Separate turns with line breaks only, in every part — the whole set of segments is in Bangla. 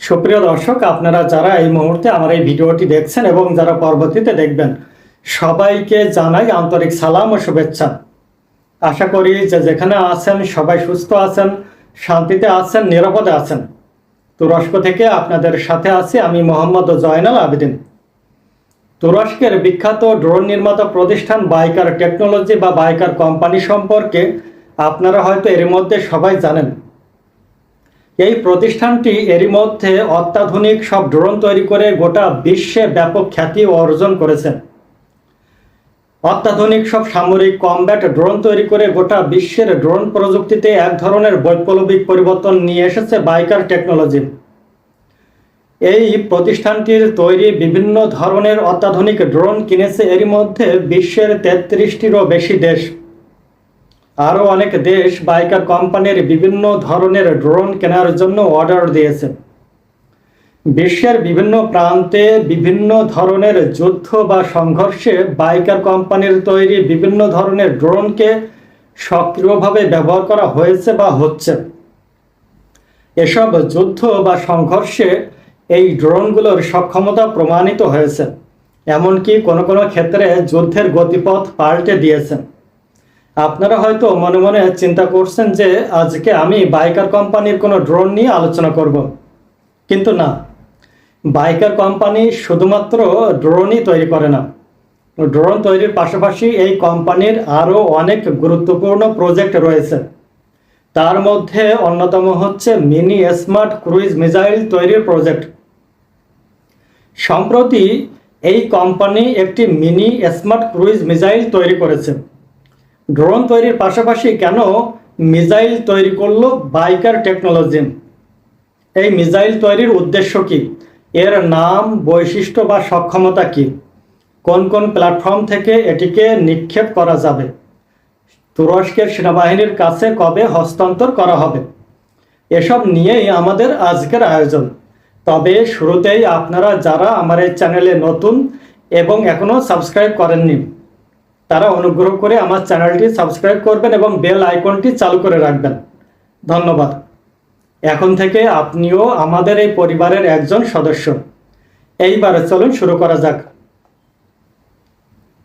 সুপ্রিয় দর্শক, আপনারা যারা এই মুহূর্তে আমার এই ভিডিওটি দেখছেন এবং যারা পরবর্তীতে দেখবেন, সবাইকে জানাই আন্তরিক সালাম ও শুভেচ্ছা। আশা করি যে যেখানে আছেন, সবাই সুস্থ আছেন, শান্তিতে আছেন, নিরাপদে আছেন। তুরস্ক থেকে আপনাদের সাথে আছি আমি মোহাম্মদ জয়নাল আবেদিন। তুরস্কের বিখ্যাত ড্রোন নির্মাতা প্রতিষ্ঠান বাইকার টেকনোলজি বা বাইকার কোম্পানি সম্পর্কে আপনারা হয়তো এর মধ্যে সবাই জানেন। এই প্রতিষ্ঠানটি এরই মধ্যে অত্যাধুনিক সব ড্রোন তৈরি করে গোটা বিশ্বে ব্যাপক খ্যাতি অর্জন করেছে অত্যাধুনিক সব সামরিক কমব্যাট ড্রোন তৈরি করে গোটা বিশ্বের ড্রোন প্রযুক্তিতে এক ধরনের বৈপ্লবিক পরিবর্তন নিয়ে এসেছে বাইকার টেকনোলজি। এই প্রতিষ্ঠানটির তৈরি বিভিন্ন ধরনের অত্যাধুনিক ড্রোন কিনেছে এরই মধ্যে বিশ্বের তেত্রিশটিরও বেশি দেশ। আরও অনেক দেশ বাইকার কোম্পানির বিভিন্ন ধরনের ড্রোন কেনার জন্য অর্ডার দিয়েছে। বিশ্বের বিভিন্ন প্রান্তে বিভিন্ন ধরনের যুদ্ধ বা সংঘর্ষে বাইকার কোম্পানির তৈরি বিভিন্ন ধরনের ড্রোনকে সক্রিয়ভাবে ব্যবহার করা হয়েছে বা হচ্ছে। এসব যুদ্ধ বা সংঘর্ষে এই ড্রোনগুলোর সক্ষমতা প্রমাণিত হয়েছে, এমনকি কোনো কোনো ক্ষেত্রে যুদ্ধের গতিপথ পাল্টে দিয়েছে। আপনারা হয়তো মনে মনে চিন্তা করছেন যে আজকে আমি বাইকার কোম্পানির কোনো ড্রোন নিয়ে আলোচনা করব। কিন্তু না, বাইকার কোম্পানি শুধুমাত্র ড্রোনই তৈরি করে না। ড্রোন তৈরির পাশাপাশি এই কোম্পানির আরও অনেক গুরুত্বপূর্ণ প্রজেক্ট রয়েছে। তার মধ্যে অন্যতম হচ্ছে মিনি স্মার্ট ক্রুইজ মিসাইল তৈরির প্রজেক্ট। সম্প্রতি এই কোম্পানি একটি মিনি স্মার্ট ক্রুইজ মিসাইল তৈরি করেছে। ড্রোন তৈরির পাশাপাশি কেন মিসাইল তৈরি করল বাইকার টেকনোলজি? এই মিসাইল তৈরির উদ্দেশ্য কি? এর নাম, বৈশিষ্ট্য বা সক্ষমতা কি? কোন কোন প্ল্যাটফর্ম থেকে এটিকে নিক্ষেপ করা যাবে? তুরস্কের সেনাবাহিনীর কাছে কবে হস্তান্তর করা হবে? এসব নিয়েই আমাদের আজকের আয়োজন। তবে শুরুতেই আপনারা যারা আমার এই চ্যানেলে নতুন এবং এখনও সাবস্ক্রাইব করেননি তারা অনুগ্রহ করে আমার চ্যানেলটি সাবস্ক্রাইব করবেন এবং বেল আইকনটি চালু করে রাখবেন। ধন্যবাদ। এখন থেকে আপনিও আমাদের এই পরিবারের একজন সদস্য। এইবারে চলুন শুরু করা যাক।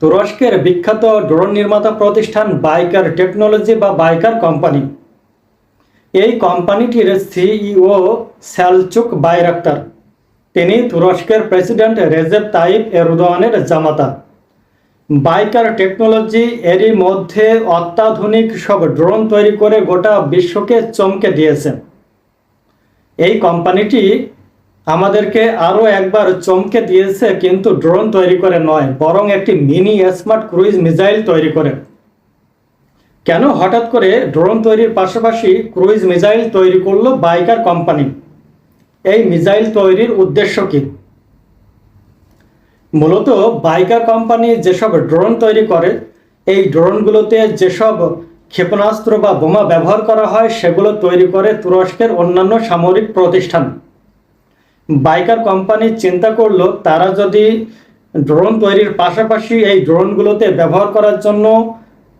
তুরস্কের বিখ্যাত ড্রোন নির্মাতা প্রতিষ্ঠান বাইকার টেকনোলজি বা বাইকার কোম্পানি। এই কোম্পানিটির সিইও স্যালচুক বাইরাক্তার। তিনি তুরস্কের প্রেসিডেন্ট রেজেপ তাইপ এরদোয়ানের জামাতা। বাইকার টেকনোলজি এরই মধ্যে অত্যাধুনিক সব ড্রোন তৈরি করে গোটা বিশ্বকে চমকে দিয়েছে। এই কোম্পানিটি আমাদেরকে আরও একবার চমকে দিয়েছে, কিন্তু ড্রোন তৈরি করে নয়, বরং একটি মিনি স্মার্ট ক্রুইজ মিসাইল তৈরি করে। কেন হঠাৎ করে ড্রোন তৈরির পাশাপাশি ক্রুইজ মিসাইল তৈরি করল বাইকার কোম্পানি? এই মিসাইল তৈরির উদ্দেশ্য কী? মূলত বাইকার কোম্পানি যেসব ড্রোন তৈরি করে, এই ড্রোনগুলোতে যেসব ক্ষেপণাস্ত্র বা বোমা ব্যবহার করা হয়, সেগুলো তৈরি করে তুরস্কের অন্যান্য সামরিক প্রতিষ্ঠান। বাইকার কোম্পানি চিন্তা করল, তারা যদি ড্রোন তৈরির পাশাপাশি এই ড্রোনগুলোতে ব্যবহার করার জন্য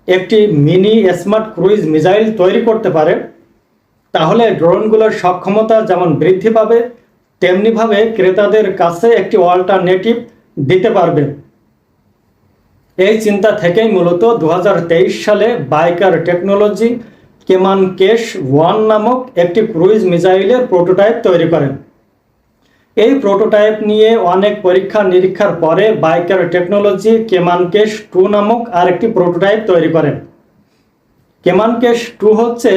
একটি মিনি স্মার্ট ক্রুইজ মিসাইল তৈরি করতে পারে, তাহলে ড্রোনগুলোর সক্ষমতা যেমন বৃদ্ধি পাবে, তেমনিভাবে ক্রেতাদের কাছে একটি অল্টারনেটিভ দিতে পারবে। এই চিন্তা থেকেই মূলত দু হাজার তেইশ সালে বাইকার টেকনোলজি কেমান কেশ ওয়ান নামক একটি ক্রুইজ মিসাইলের প্রোটোটাইপ তৈরি করেন। এই প্রোটোটাইপ নিয়ে অনেক পরীক্ষা নিরীক্ষার পরে বাইকার টেকনোলজি কেমানকেশ টু নামক আরেকটি প্রোটোটাইপ তৈরি করেন। কেমানকেশ টু হচ্ছে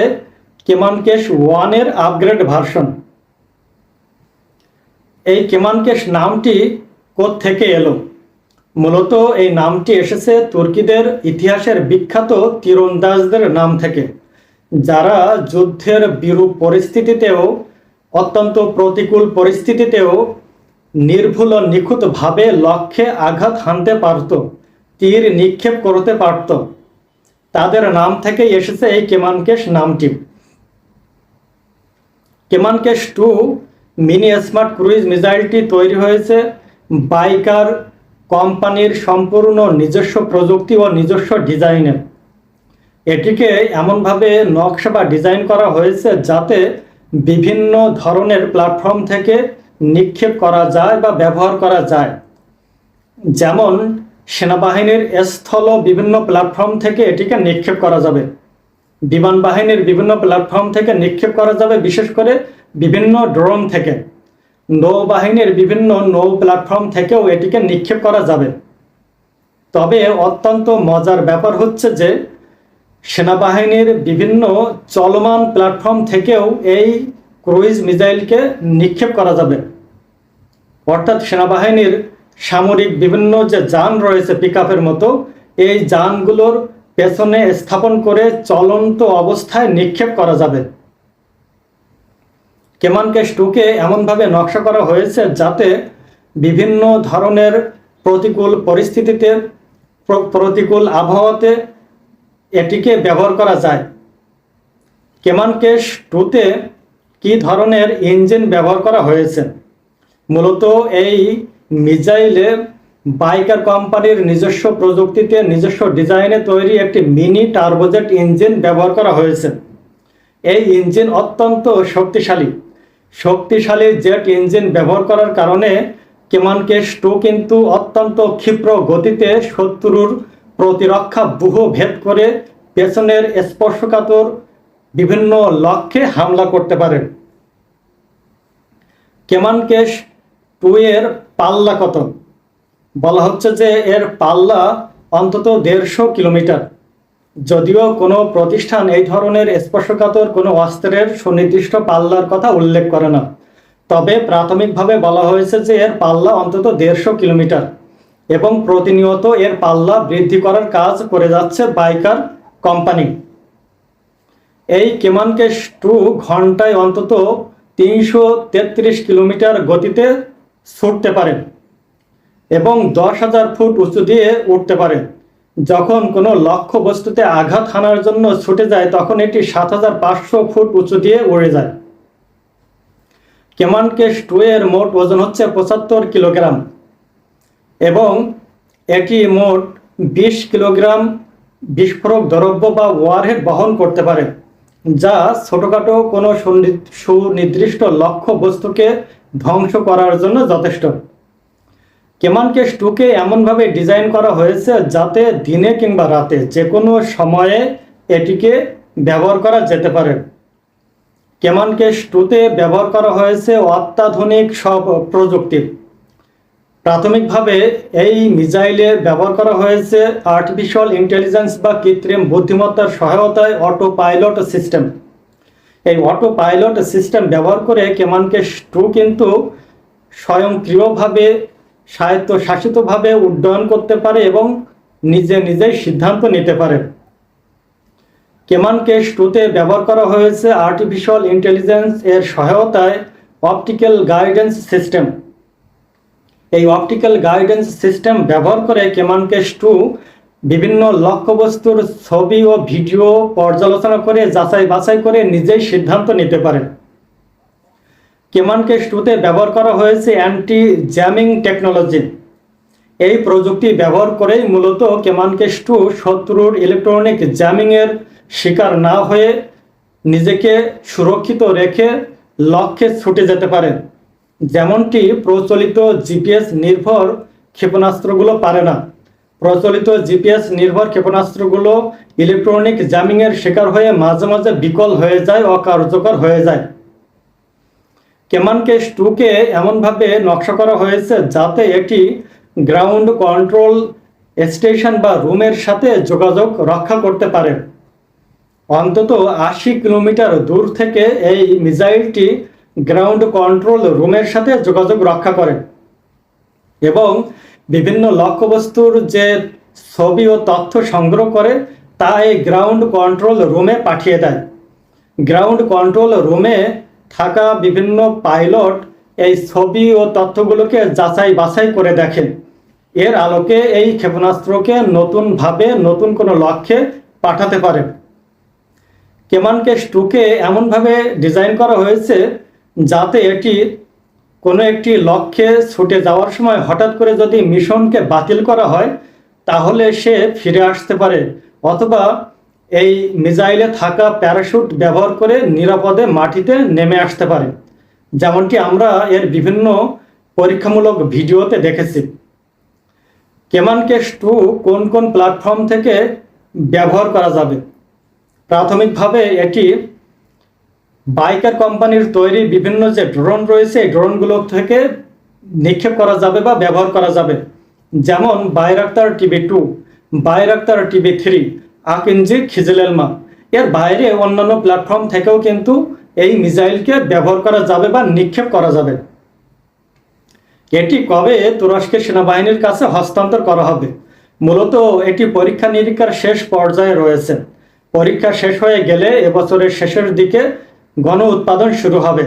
কেমানকেশ ওয়ানের আপগ্রেড ভার্সন। এই কেমানকেশ নামটি থেকে এলো? মূলত এই নামটি এসেছে তুর্কিদের ইতিহাসের বিখ্যাত তীরন্দাজদের নাম থেকে, যারা যুদ্ধের বিরূপ পরিস্থিতিতেও, অত্যন্ত প্রতিকূল পরিস্থিতিতেও নির্ভুল নিখুঁতভাবে লক্ষ্যে আঘাত হানতে পারত, তীর নিক্ষেপ করতে পারত। তাদের নাম থেকে এসেছে এই কেমানকেশ নামটি। Kemankes two mini smart cruise মিসাইলটি তৈরি হয়েছে বাইকার কোম্পানির সম্পূর্ণ নিজস্ব প্রযুক্তি ও নিজস্ব ডিজাইনে। এটিকে এমনভাবে নকশা বা ডিজাইন করা হয়েছে যাতে বিভিন্ন ধরনের প্ল্যাটফর্ম থেকে নিক্ষেপ করা যায় বা ব্যবহার করা যায়। যেমন, সেনাবাহিনীর স্থল বিভিন্ন প্ল্যাটফর্ম থেকে এটিকে নিক্ষেপ করা যাবে। বিমান বাহিনীর বিভিন্ন প্ল্যাটফর্ম থেকে নিক্ষেপ করা যাবে, বিশেষ করে বিভিন্ন ড্রোন থেকে। নৌবাহিনীর বিভিন্ন নৌ প্ল্যাটফর্ম থেকেও এটিকে নিক্ষেপ করা যাবে। তবে অত্যন্ত মজার ব্যাপার হচ্ছে যে, সেনাবাহিনীর বিভিন্ন চলমান প্ল্যাটফর্ম থেকেও এই ক্রুইজ মিসাইলকে নিক্ষেপ করা যাবে। অর্থাৎ সেনাবাহিনীর সামরিক বিভিন্ন যে যান রয়েছে পিক মতো, এই যানগুলোর পেছনে স্থাপন করে চলন্ত অবস্থায় নিক্ষেপ করা যাবে। কেমানকেশ টুকে এমনভাবে নকশা করা হয়েছে যাতে বিভিন্ন ধরনের প্রতিকূল পরিস্থিতিতে, প্র- প্রতিকূল আবহাওয়াতে এটিকে ব্যবহার করা যায়। কেমানকেশ টুতে কি ধরনের ইঞ্জিন ব্যবহার করা হয়েছে? মূলত এই মিসাইলে বাইকার কোম্পানির নিজস্ব প্রযুক্তিতে, নিজস্ব ডিজাইনে তৈরি একটি মিনি টার্বোজেট ইঞ্জিন ব্যবহার করা হয়েছে। এই ইঞ্জিন অত্যন্ত শক্তিশালী। শক্তিশালী জেট ইঞ্জিন ব্যবহার করার কারণে কেমানকেশ টু কিন্তু অত্যন্ত ক্ষিপ্র গতিতে শত্রুর প্রতিরক্ষা বুহ ভেদ করে পেছনের স্পর্শকাতর বিভিন্ন লক্ষ্যে হামলা করতে পারে কেমানকেশ টু এর পাল্লা কত বলা হচ্ছে যে এর পাল্লা অন্তত দেড়শো কিলোমিটার। যদিও কোনো প্রতিষ্ঠান এই ধরনের স্পর্শকাতর কোনো অস্ত্রের সুনির্দিষ্ট পাল্লার কথা উল্লেখ করে না। তবে প্রাথমিকভাবে বলা হয়েছে যে এর পাল্লা অন্তত দেড়শো কিলোমিটার এবং প্রতিনিয়ত এর পাল্লা বৃদ্ধি করার কাজ করে যাচ্ছে বাইকার কোম্পানি। এই কেমানকেশ টু ঘন্টায় অন্তত তিনশো তেত্রিশ কিলোমিটার গতিতে ছুটতে পারে এবং দশ হাজার ফুট উঁচু দিয়ে উঠতে পারে। যখন কোনো লক্ষ্য বস্তুতে আঘাত হানার জন্য ছুটে যায়, তখন এটি সাত হাজার পাঁচশো ফুট উঁচু দিয়ে উড়ে যায়। কেমানকেশ টু এর মোট ওজন হচ্ছে পঁচাত্তর কিলোগ্রাম এবং এটি মোট বিশ কিলোগ্রাম বিস্ফোরক দ্রব্য বা ওয়ারহেড বহন করতে পারে, যা ছোটোখাটো কোনো সুনি- সুনির্দিষ্ট লক্ষ্য বস্তুকে ধ্বংস করার জন্য যথেষ্ট। কেমানকেশ টুকে এমনভাবে ডিজাইন করা হয়েছে যাতে দিনে কিংবা রাতে যে কোনো সময়ে এটিকে ব্যবহার করা যেতে পারে। কেমানকেশ টুতে ব্যবহার করা হয়েছে অত্যাধুনিক সব প্রযুক্তি। প্রাথমিকভাবে এই মিসাইলে ব্যবহার করা হয়েছে আর্টিফিশিয়াল ইন্টেলিজেন্স বা কৃত্রিম বুদ্ধিমত্তার সহায়তায় অটো পাইলট সিস্টেম। এই অটো পাইলট সিস্টেম ব্যবহার করে কেমানকেশ টু কিন্তু স্বয়ংক্রিয়ভাবে স্বায়ত্তশাসিতভাবে উড্ডয়ন করতে পারে এবং নিজে নিজেই সিদ্ধান্ত নিতে পারে। কেমানকেশ টুতে ব্যবহার করা হয়েছে আর্টিফিশিয়াল ইন্টেলিজেন্স এর সহায়তায় অপটিক্যাল গাইডেন্স সিস্টেম এই অপটিক্যাল গাইডেন্স সিস্টেম ব্যবহার করে কেমানকেশ টু বিভিন্ন লক্ষ্যবস্তুর ছবি ও ভিডিও পর্যালোচনা করে যাচাই বাছাই করে নিজেই সিদ্ধান্ত নিতে পারে। কেমানকেশ টুতে ব্যবহার করা হয়েছে অ্যান্টি জ্যামিং টেকনোলজি এই প্রযুক্তি ব্যবহার করেই মূলত কেমানকেশ টু শত্রুর ইলেকট্রনিক জ্যামিংয়ের শিকার না হয়ে নিজেকে সুরক্ষিত রেখে লক্ষ্যে ছুটে যেতে পারে। যেমনটি প্রচলিত জিপিএস নির্ভর ক্ষেপণাস্ত্রগুলো পারে না। প্রচলিত জিপিএস নির্ভর ক্ষেপণাস্ত্রগুলো ইলেকট্রনিক জ্যামিংয়ের শিকার হয়ে মাঝে মাঝে বিকল হয়ে যায়, অকার্যকর হয়ে যায়। কেমানকেশ টুকে এমনভাবে নকশা করা হয়েছে যাতে এটি গ্রাউন্ড কন্ট্রোল স্টেশন বা রুমের সাথে যোগাযোগ রক্ষা করতে পারে। অন্তত আশি কিলোমিটার দূর থেকে এই মিসাইলটি গ্রাউন্ড কন্ট্রোল রুমের সাথে যোগাযোগ রক্ষা করে এবং বিভিন্ন লক্ষ্যবস্তুর যে ছবি ও তথ্য সংগ্রহ করে তা এই গ্রাউন্ড কন্ট্রোল রুমে পাঠিয়ে দেয়। গ্রাউন্ড কন্ট্রোল রুমে থাকা বিভিন্ন পাইলট এই ছবি ও তথ্যগুলোকে যাচাই বাছাই করে দেখেন। এর আলোকে এই ক্ষেপণাস্ত্রকে নতুনভাবে নতুন কোনো লক্ষ্যে পাঠাতে পারে কেমানকেশ টুকে এমনভাবে ডিজাইন করা হয়েছে যাতে এটি কোনো একটি লক্ষ্যে ছুটে যাওয়ার সময় হঠাৎ করে যদি মিশনকে বাতিল করা হয়, তাহলে সে ফিরে আসতে পারে অথবা এই মিসাইলে থাকা প্যারাশুট ব্যবহার করে নিরাপদে মাটিতে নেমে আসতে পারে। যেমনটি আমরা এর বিভিন্ন পরীক্ষামূলক ভিডিওতে দেখেছি। কেমান কেস টু কোন কোন প্ল্যাটফর্ম থেকে ব্যবহার করা যাবে? প্রাথমিকভাবে এটি বাইকার কোম্পানির তৈরি বিভিন্ন যে ড্রোন রয়েছে, এই ড্রোনগুলো থেকে নিক্ষেপ করা যাবে বা ব্যবহার করা যাবে। যেমন Bayraktar TB two, Bayraktar TB three Akinci Kizilelma এর বাইরে অন্যান্য প্ল্যাটফর্ম থেকেও কিন্তু এই মিসাইলকে ব্যবহার করা যাবে বা নিক্ষেপ করা যাবে। এটি কবে তুরস্কের সেনাবাহিনীর কাছে হস্তান্তর করা হবে? মূলত এটি পরীক্ষা নিরীক্ষার শেষ পর্যায়ে রয়েছে। পরীক্ষা শেষ হয়ে গেলে এবছরের শেষের দিকে গণ উৎপাদন শুরু হবে।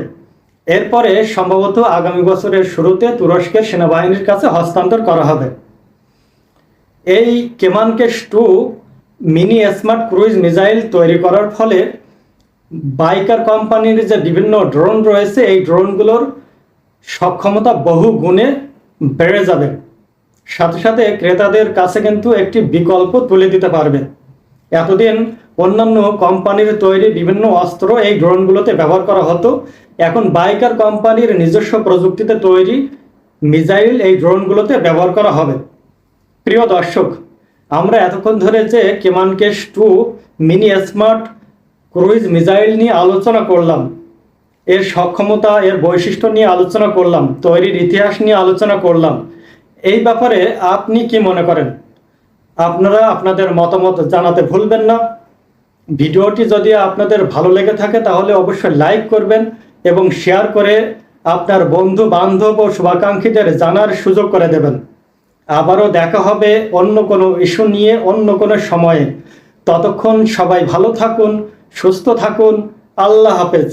এরপরে সম্ভবত আগামী বছরের শুরুতে তুরস্কের সেনাবাহিনীর কাছে হস্তান্তর করা হবে। এই Kemankes two mini smart cruise missile তৈরি করার ফলে বাইকার কোম্পানির যে বিভিন্ন ড্রোন রয়েছে, এই ড্রোনগুলোর সক্ষমতা বহু গুণে বেড়ে যাবে। সাথে সাথে ক্রেতাদের কাছে কিন্তু একটি বিকল্প তুলে দিতে পারবে। এতদিন অন্যান্য কোম্পানির তৈরি বিভিন্ন অস্ত্র এই ড্রোনগুলোতে ব্যবহার করা হতো। এখন বাইকার কোম্পানির নিজস্ব প্রযুক্তিতে তৈরি মিসাইল এই ড্রোনগুলোতে ব্যবহার করা হবে। প্রিয় দর্শক আমরা এতক্ষণ ধরে যে Kemankes two mini smart cruise missile নিয়ে আলোচনা করলাম, এর সক্ষমতা, এর বৈশিষ্ট্য নিয়ে আলোচনা করলাম, তৈরির ইতিহাস নিয়ে আলোচনা করলাম। এই ব্যাপারে আপনি কি মনে করেন? আপনারা আপনাদের মতামত জানাতে ভুলবেন না। ভিডিওটি যদি আপনাদের ভালো লেগে থাকে তাহলে অবশ্যই লাইক করবেন এবং শেয়ার করে আপনার বন্ধু বান্ধব ও শুভাকাঙ্ক্ষীদের জানার সুযোগ করে দেবেন। আবারও দেখা হবে অন্য কোনো ইস্যু নিয়ে, অন্য কোনো সময়ে। ততক্ষণ সবাই ভালো থাকুন, সুস্থ থাকুন। আল্লাহ হাফেজ।